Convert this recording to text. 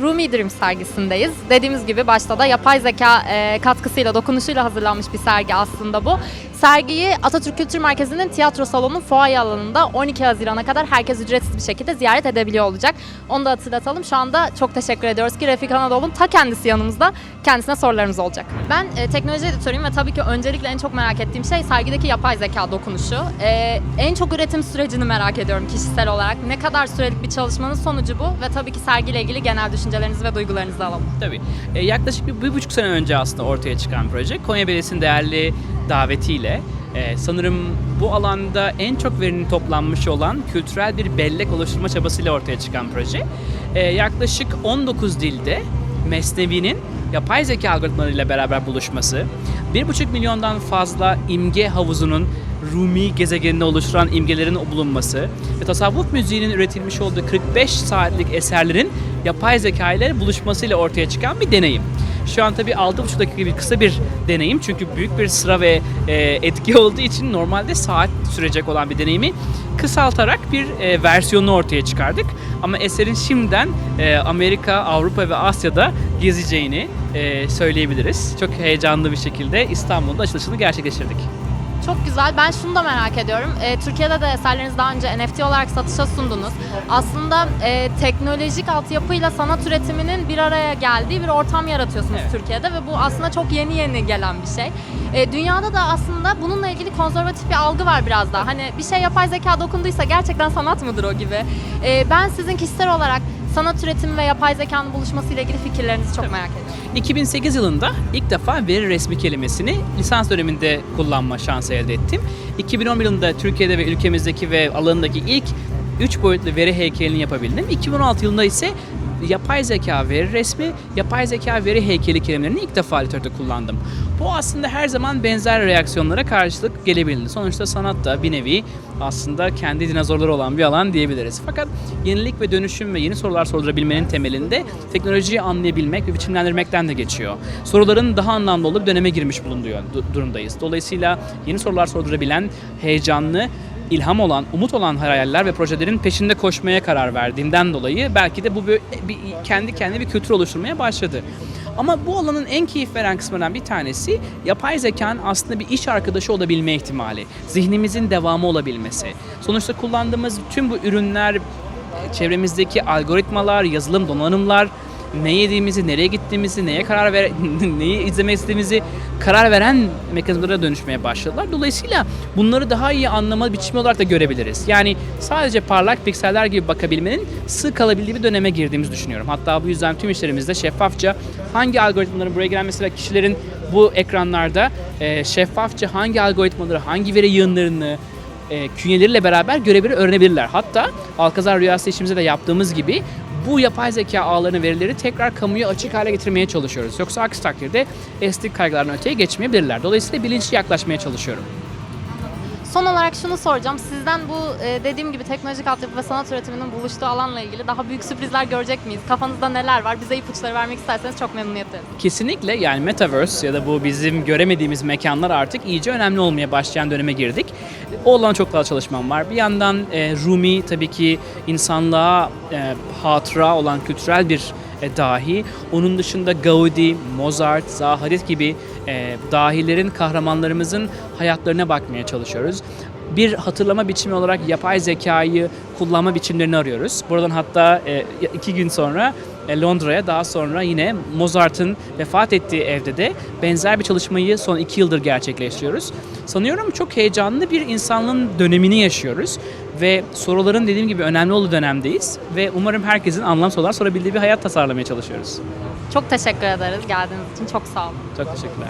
Rumi Dream sergisindeyiz. Dediğimiz gibi başta da yapay zeka e, katkısıyla, dokunuşuyla hazırlanmış bir sergi aslında bu. Sergiyi Atatürk Kültür Merkezi'nin tiyatro salonu fuaye alanında 12 Haziran'a kadar herkes ücretsiz bir şekilde ziyaret edebiliyor olacak. Onu da hatırlatalım. Şu anda çok teşekkür ediyoruz ki Refik Anadolu'nun ta kendisi yanımızda. Kendisine sorularımız olacak. Ben e, teknoloji editörüyüm ve tabii ki öncelikle en çok merak ettiğim şey sergideki yapay zeka dokunuşu. E, en çok üretim sürecini merak ediyorum kişisel olarak. Ne kadar sürelik bir çalışmanın sonucu bu ve tabii ki sergiyle ilgili genel düşüncelerinizi ve duygularınızı alalım. Tabii. E, yaklaşık bir, bir buçuk sene önce aslında ortaya çıkan proje. Konya Belediyesi'nin değerli davetiyle e, sanırım bu alanda en çok verinin toplanmış olan kültürel bir bellek oluşturma çabasıyla ortaya çıkan proje. E, yaklaşık 19 dilde Mesnevi'nin yapay zeka algoritmalarıyla beraber buluşması, 1,5 milyondan fazla imge havuzunun Rumi gezegenini oluşturan imgelerin bulunması ve tasavvuf müziğinin üretilmiş olduğu 45 saatlik eserlerin yapay zeka ile buluşmasıyla ortaya çıkan bir deneyim. Şu an tabii 6,5 dakika gibi kısa bir deneyim çünkü büyük bir sıra ve e, etki olduğu için normalde saat sürecek olan bir deneyimi kısaltarak bir e, versiyonunu ortaya çıkardık. Ama eserin şimdiden e, Amerika, Avrupa ve Asya'da gezeceğini e, söyleyebiliriz. Çok heyecanlı bir şekilde İstanbul'da açılışını gerçekleştirdik. Çok güzel. Ben şunu da merak ediyorum. E, Türkiye'de de eserlerinizi daha önce NFT olarak satışa sundunuz. Aslında e, teknolojik altyapıyla sanat üretiminin bir araya geldiği bir ortam yaratıyorsunuz Evet. Türkiye'de ve bu aslında çok yeni yeni gelen bir şey. E, dünyada da aslında bununla ilgili konservatif bir algı var biraz daha. Hani bir şey yapay zeka dokunduysa gerçekten sanat mıdır o gibi. E, ben sizin kişisel olarak sanat üretimi ve yapay zekanın buluşmasıyla ilgili fikirlerinizi çok merak ediyorum. 2008 yılında ilk defa veri resmi kelimesini lisans döneminde kullanma şansı elde ettim. 2011 yılında Türkiye'de ve ülkemizdeki ve alanındaki ilk 3 boyutlu veri heykelini yapabildim. 2016 yılında ise yapay zeka veri resmi, yapay zeka veri heykeli kelimelerini ilk defa literatürde kullandım. Bu aslında her zaman benzer reaksiyonlara karşılık gelebildi. Sonuçta sanat da bir nevi aslında kendi dinozorları olan bir alan diyebiliriz. Fakat yenilik ve dönüşüm ve yeni sorular sordurabilmenin temelinde teknolojiyi anlayabilmek ve biçimlendirmekten de geçiyor. Soruların daha anlamlı olduğu bir döneme girmiş bulunduğu du- durumdayız. Dolayısıyla yeni sorular sordurabilen, heyecanlı, ilham olan, umut olan hayaller ve projelerin peşinde koşmaya karar verdiğinden dolayı belki de bu böyle bir, kendi kendine bir kültür oluşturmaya başladı. Ama bu alanın en keyif veren kısmından bir tanesi yapay zekanın aslında bir iş arkadaşı olabilme ihtimali. Zihnimizin devamı olabilmesi. Sonuçta kullandığımız tüm bu ürünler, çevremizdeki algoritmalar, yazılım donanımlar, ne yediğimizi, nereye gittiğimizi, neye karar ver, neyi izlemek istediğimizi karar veren mekanizmalara dönüşmeye başladılar. Dolayısıyla bunları daha iyi anlama biçimi olarak da görebiliriz. Yani sadece parlak pikseller gibi bakabilmenin sığ kalabildiği bir döneme girdiğimizi düşünüyorum. Hatta bu yüzden tüm işlerimizde şeffafça hangi algoritmaların buraya gelen mesela kişilerin bu ekranlarda e, şeffafça hangi algoritmaları, hangi veri yığınlarını, e, künyeleriyle beraber görebilir, öğrenebilirler. Hatta Alkazar Rüyası işimizde de yaptığımız gibi bu yapay zeka ağlarının verileri tekrar kamuya açık hale getirmeye çalışıyoruz. Yoksa aksi takdirde estetik kaygılardan öteye geçmeyebilirler. Dolayısıyla bilinçli yaklaşmaya çalışıyorum. Son olarak şunu soracağım. Sizden bu e, dediğim gibi teknolojik altyapı ve sanat üretiminin buluştuğu alanla ilgili daha büyük sürprizler görecek miyiz? Kafanızda neler var? Bize ipuçları vermek isterseniz çok memnuniyet duyarım. Kesinlikle yani Metaverse ya da bu bizim göremediğimiz mekanlar artık iyice önemli olmaya başlayan döneme girdik. O alana çok fazla çalışmam var. Bir yandan e, Rumi tabii ki insanlığa e, hatıra olan kültürel bir e, dahi. Onun dışında Gaudi, Mozart, Zaha Hadid gibi e, dahilerin, kahramanlarımızın hayatlarına bakmaya çalışıyoruz. Bir hatırlama biçimi olarak yapay zekayı kullanma biçimlerini arıyoruz. Buradan hatta e, iki gün sonra Londra'ya daha sonra yine Mozart'ın vefat ettiği evde de benzer bir çalışmayı son iki yıldır gerçekleştiriyoruz. Sanıyorum çok heyecanlı bir insanlığın dönemini yaşıyoruz ve soruların dediğim gibi önemli olduğu dönemdeyiz ve umarım herkesin anlam sorular sorabildiği bir hayat tasarlamaya çalışıyoruz. Çok teşekkür ederiz geldiğiniz için. Çok sağ olun. Çok teşekkürler.